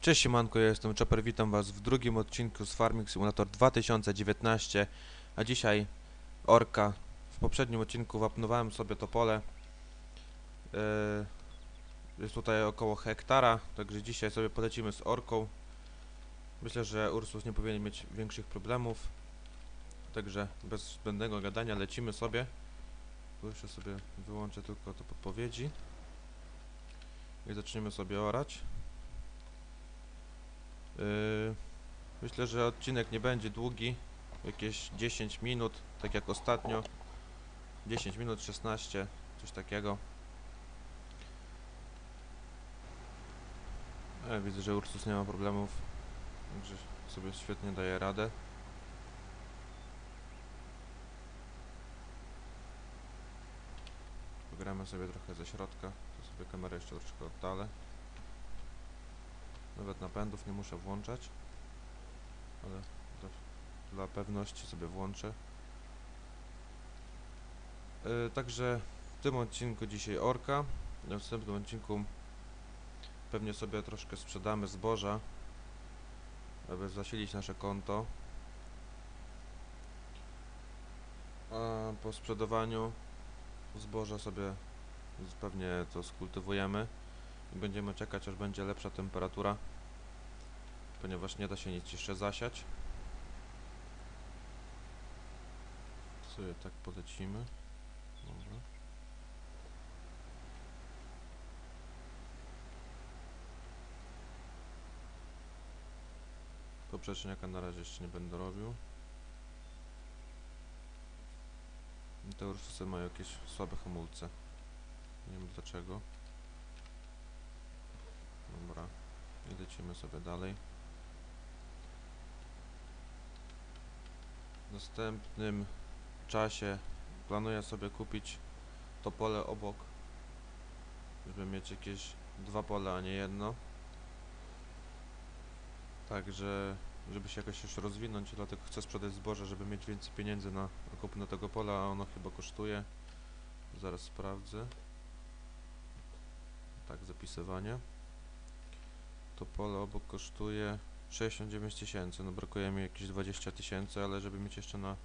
Cześć siemanko, ja jestem Chopper, witam was w drugim odcinku z Farming Simulator 2019 A dzisiaj orka. W poprzednim odcinku wapnowałem sobie to pole. Yy, Jest tutaj około hektara, także dzisiaj sobie polecimy z orką. Myślę, że Ursus nie powinien mieć większych problemów. Także bez zbędnego gadania lecimy sobie. Jeszcze sobie wyłączę tylko to podpowiedzi. I zaczniemy sobie orać myślę, że odcinek nie będzie długi, jakieś 10 minut, tak jak ostatnio. 10 minut, 16, coś takiego. Ja widzę, że Ursus nie ma problemów, także sobie świetnie daje radę. Pogramy sobie trochę ze środka, to sobie kamerę jeszcze troszkę oddalę. Nawet napędów nie muszę włączać. Ale dla, dla pewności sobie włączę. Yy, także w tym odcinku dzisiaj orka. W następnym odcinku pewnie sobie troszkę sprzedamy zboża, aby zasilić nasze konto. A po sprzedawaniu zboża sobie pewnie to skultywujemy będziemy czekać aż będzie lepsza temperatura ponieważ nie da się nic jeszcze zasiać. Sobie tak polecimy Dobra. poprzeczniaka na razie jeszcze nie będę robił. Te ursusy mają jakieś słabe hamulce. Nie wiem dlaczego Dobra. I lecimy sobie dalej. W następnym czasie planuję sobie kupić to pole obok, żeby mieć jakieś dwa pola, a nie jedno. Także, żeby się jakoś już rozwinąć, dlatego chcę sprzedać zboże, żeby mieć więcej pieniędzy na kupno tego pola, a ono chyba kosztuje. Zaraz sprawdzę. Tak, zapisywanie. To pole obok kosztuje 69 tysięcy, no brakuje mi jakieś 20 tysięcy, ale żeby mieć jeszcze na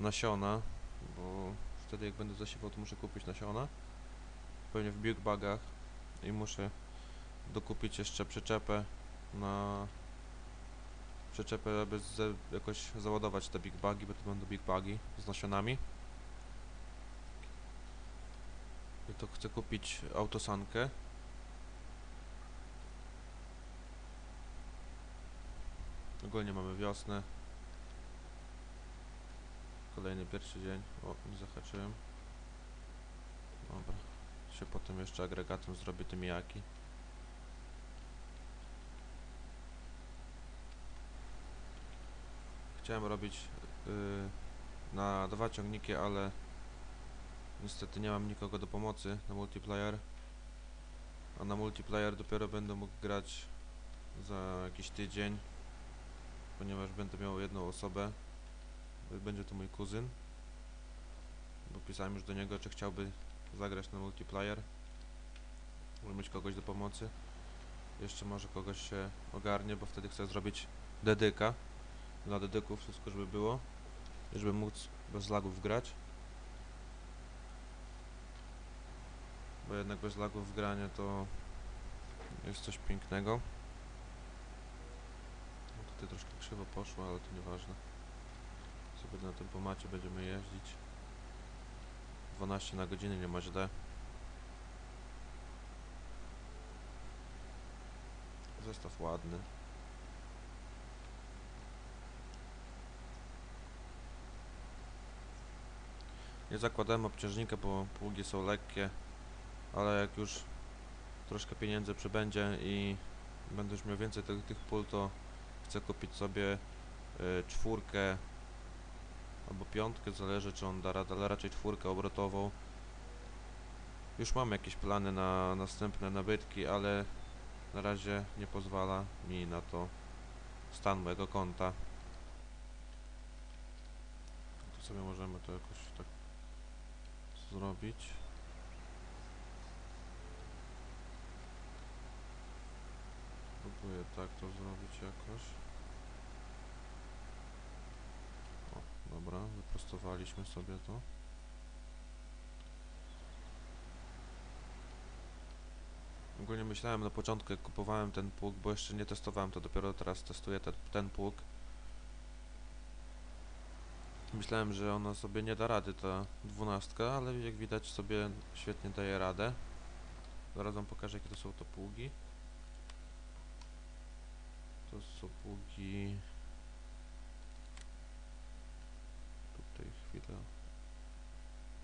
nasiona, bo wtedy jak będę zasiewał to muszę kupić nasiona, pewnie w big bagach i muszę dokupić jeszcze przyczepę na przyczepę, aby jakoś załadować te big bagi, bo to będą big bagi z nasionami. I to chcę kupić autosankę. Ogólnie mamy wiosnę. Kolejny pierwszy dzień. O, nie zahaczyłem. Dobra. Się potem jeszcze agregatem zrobię te mijaki. Chciałem robić yy, na dwa ciągniki, ale niestety nie mam nikogo do pomocy na multiplayer. A na multiplayer dopiero będę mógł grać za jakiś tydzień ponieważ będę miał jedną osobę. Będzie to mój kuzyn. Bo pisałem już do niego, czy chciałby zagrać na multiplayer. Może mieć kogoś do pomocy. Jeszcze może kogoś się ogarnie, bo wtedy chcę zrobić dedyka. Dla dedyków wszystko, żeby było. I żeby móc bez lagów grać. Bo jednak bez lagów granie to jest coś pięknego. Tutaj troszkę krzywo poszło, ale to nieważne. Sobie na tym pomacie będziemy jeździć. 12 na godzinę nie ma źle. Zestaw ładny. Nie zakładałem obciążnika, bo pługi są lekkie, ale jak już troszkę pieniędzy przybędzie i już miał więcej tych, tych pól, to chcę kupić sobie y, czwórkę albo piątkę, zależy czy on da radę, ale raczej czwórkę obrotową. Już mam jakieś plany na następne nabytki, ale na razie nie pozwala mi na to stan mojego konta. Tu sobie możemy to jakoś tak zrobić. Spróbuję tak to zrobić jakoś. O, dobra, wyprostowaliśmy sobie to. Ogólnie myślałem na początku, jak kupowałem ten pług, bo jeszcze nie testowałem, to dopiero teraz testuję te, ten pług. Myślałem, że ona sobie nie da rady, ta dwunastka, ale jak widać sobie świetnie daje radę. Zaraz wam pokażę, jakie to są to pługi. To są pługi... Tutaj chwilę.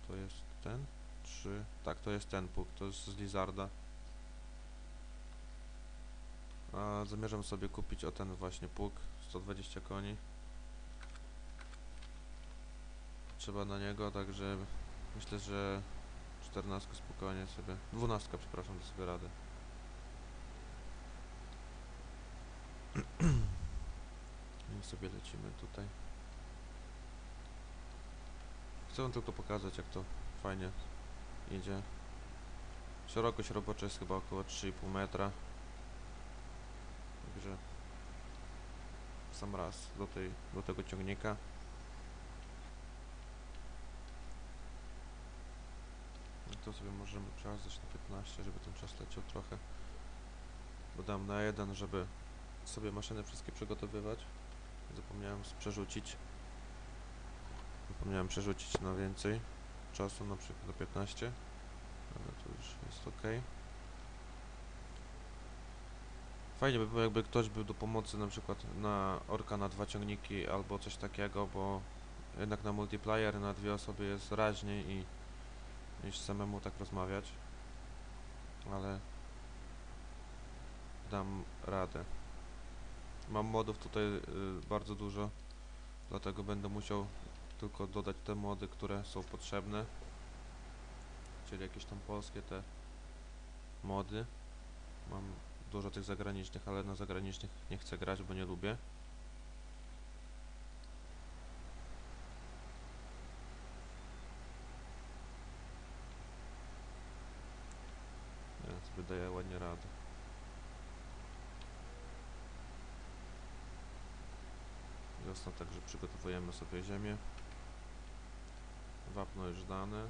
To jest ten? Czy... Tak, to jest ten pług, to jest z Lizarda. A zamierzam sobie kupić o ten właśnie pług, 120 koni. Trzeba na niego, także myślę, że 14 spokojnie sobie, 12 przepraszam, da sobie radę. I sobie lecimy tutaj. Chcę wam tylko pokazać jak to fajnie idzie. Szerokość robocza jest chyba około 3,5 metra. Także sam raz do, tej, do tego ciągnika. I to sobie możemy przełazić na 15, żeby ten czas leciał trochę. Bo dam na jeden, żeby sobie maszyny wszystkie przygotowywać. Zapomniałem przerzucić. Zapomniałem przerzucić na więcej czasu, na przykład do 15. Ale to już jest ok. Fajnie by było, jakby ktoś był do pomocy na przykład na orka na dwa ciągniki albo coś takiego, bo jednak na multiplayer na dwie osoby jest raźniej i niż samemu tak rozmawiać. Ale dam radę. Mam modów tutaj y, bardzo dużo, dlatego będę musiał tylko dodać te mody, które są potrzebne. Czyli jakieś tam polskie te mody. Mam dużo tych zagranicznych, ale na zagranicznych nie chcę grać, bo nie lubię. Ja sobie daję ładnie radę. Wiosna także przygotowujemy sobie ziemię. Wapno już dane.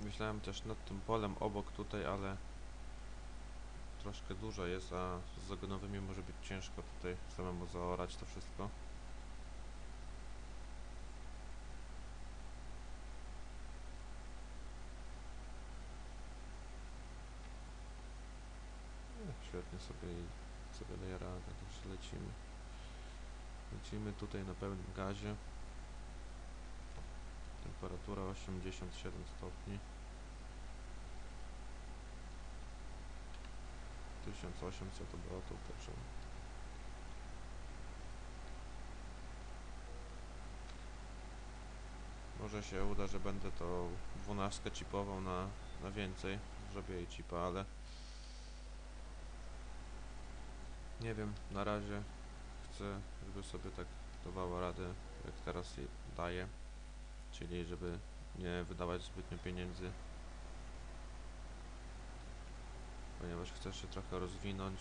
Myślałem też nad tym polem obok tutaj, ale troszkę dużo jest, a z zagonowymi może być ciężko tutaj samemu zaorać to wszystko. No, Sobie, sobie daje radę, także lecimy. Lecimy tutaj na pełnym gazie. Temperatura 87 stopni. 1800 obrotów, także może się uda, że będę to 12 chipował na, na więcej. Zrobię jej chipa, ale nie wiem, na razie chcę, żeby sobie tak dawała radę, jak teraz jej daję. Czyli żeby nie wydawać zbytnio pieniędzy. Ponieważ chcę się trochę rozwinąć.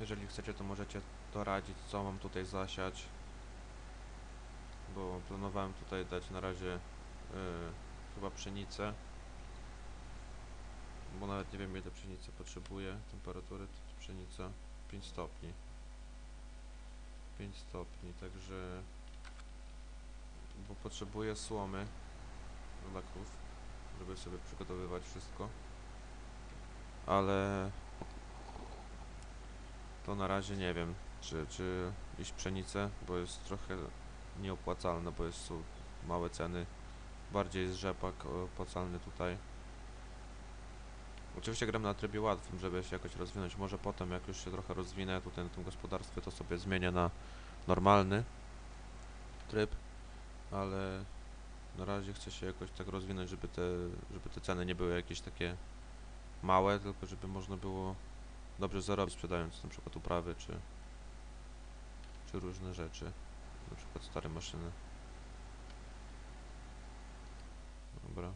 Jeżeli chcecie, to możecie doradzić, co mam tutaj zasiać. Bo planowałem tutaj dać na razie yy, chyba pszenicę. Bo nawet nie wiem ile pszenica potrzebuje. Temperatury to pszenica 5 stopni. 5 stopni, także bo potrzebuję słomy dla krów, żeby sobie przygotowywać wszystko. Ale to na razie nie wiem, czy, czy iść pszenicę, bo jest trochę nieopłacalne, bo jest, są małe ceny. Bardziej jest rzepak opłacalny tutaj. Oczywiście gram na trybie łatwym, żeby się jakoś rozwinąć. Może potem, jak już się trochę rozwinę tutaj na tym gospodarstwie, to sobie zmienię na normalny tryb, ale na razie chcę się jakoś tak rozwinąć, żeby te, żeby te ceny nie były jakieś takie małe, tylko żeby można było dobrze zarobić sprzedając na przykład uprawy czy, czy różne rzeczy, na przykład stare maszyny. Dobra.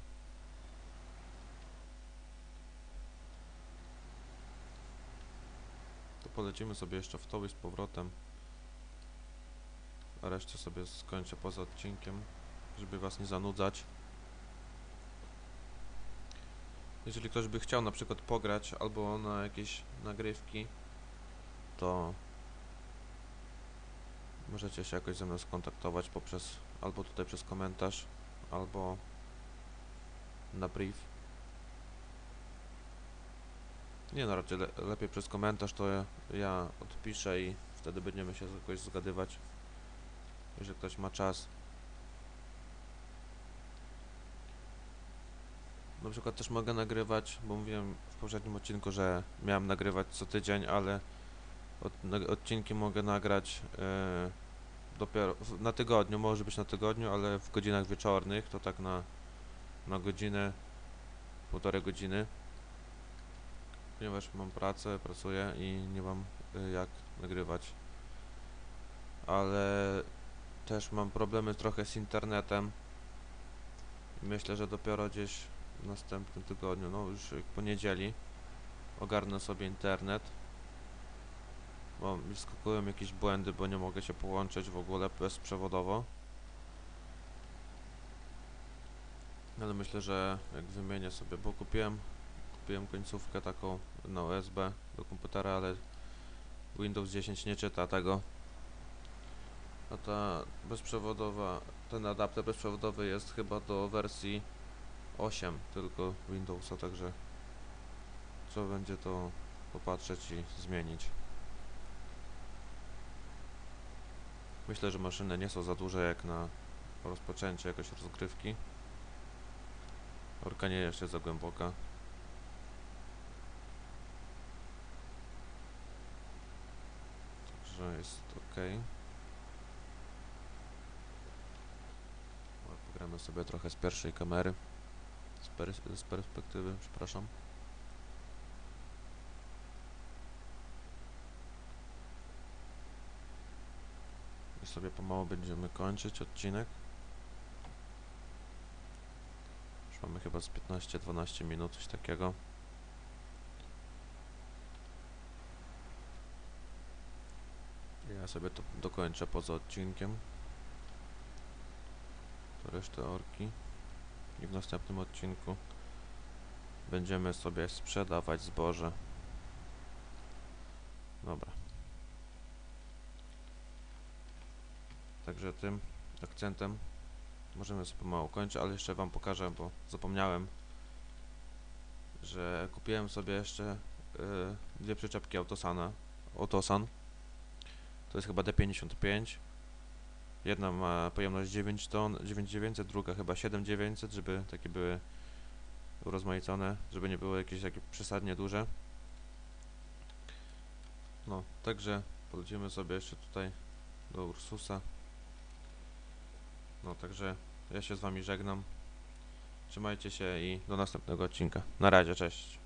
To polecimy sobie jeszcze w toły z powrotem. A resztę sobie skończę poza odcinkiem, żeby was nie zanudzać. Jeżeli ktoś by chciał na przykład pograć albo na jakieś nagrywki, to możecie się jakoś ze mną skontaktować poprzez albo tutaj przez komentarz, albo na brief. Nie no, raczej le lepiej przez komentarz to ja, ja odpiszę i wtedy będziemy się jakoś zgadywać, jeżeli ktoś ma czas. Na przykład też mogę nagrywać, bo mówiłem w poprzednim odcinku, że miałem nagrywać co tydzień, ale od, odcinki mogę nagrać e, dopiero na tygodniu, może być na tygodniu, ale w godzinach wieczornych, to tak na, na godzinę, półtorej godziny, ponieważ mam pracę, pracuję i nie mam e, jak nagrywać. Ale też mam problemy trochę z internetem. Myślę, że dopiero gdzieś w następnym tygodniu, no już po niedzieli, ogarnę sobie internet. Bo mi skakują jakieś błędy, bo nie mogę się połączyć w ogóle bezprzewodowo. Ale myślę, że jak wymienię sobie, bo kupiłem, kupiłem końcówkę taką na USB do komputera, ale Windows 10 nie czyta tego. A ta bezprzewodowa, ten adapter bezprzewodowy jest chyba do wersji 8 tylko Windowsa, także trzeba będzie to popatrzeć i zmienić. Myślę, że maszyny nie są za duże jak na rozpoczęcie jakoś rozgrywki. Orka nie jeszcze za głęboka. Także jest ok. Pogramy sobie trochę z pierwszej kamery. Z, pers- z perspektywy, przepraszam. Sobie pomału będziemy kończyć odcinek. Już mamy chyba z 15-12 minut, coś takiego. Ja sobie to dokończę poza odcinkiem. To resztę orki. I w następnym odcinku będziemy sobie sprzedawać zboże. Dobra. Także tym akcentem możemy sobie pomału kończyć, ale jeszcze Wam pokażę, bo zapomniałem, że kupiłem sobie jeszcze y, dwie przyczepki Autosana. Autosan. To jest chyba D55. Jedna ma pojemność 9 ton, 9900, druga chyba 7900, żeby takie były urozmaicone, żeby nie były jakieś takie przesadnie duże. No, także polecimy sobie jeszcze tutaj do Ursusa. No, także ja się z Wami żegnam. Trzymajcie się i do następnego odcinka. Na razie, cześć.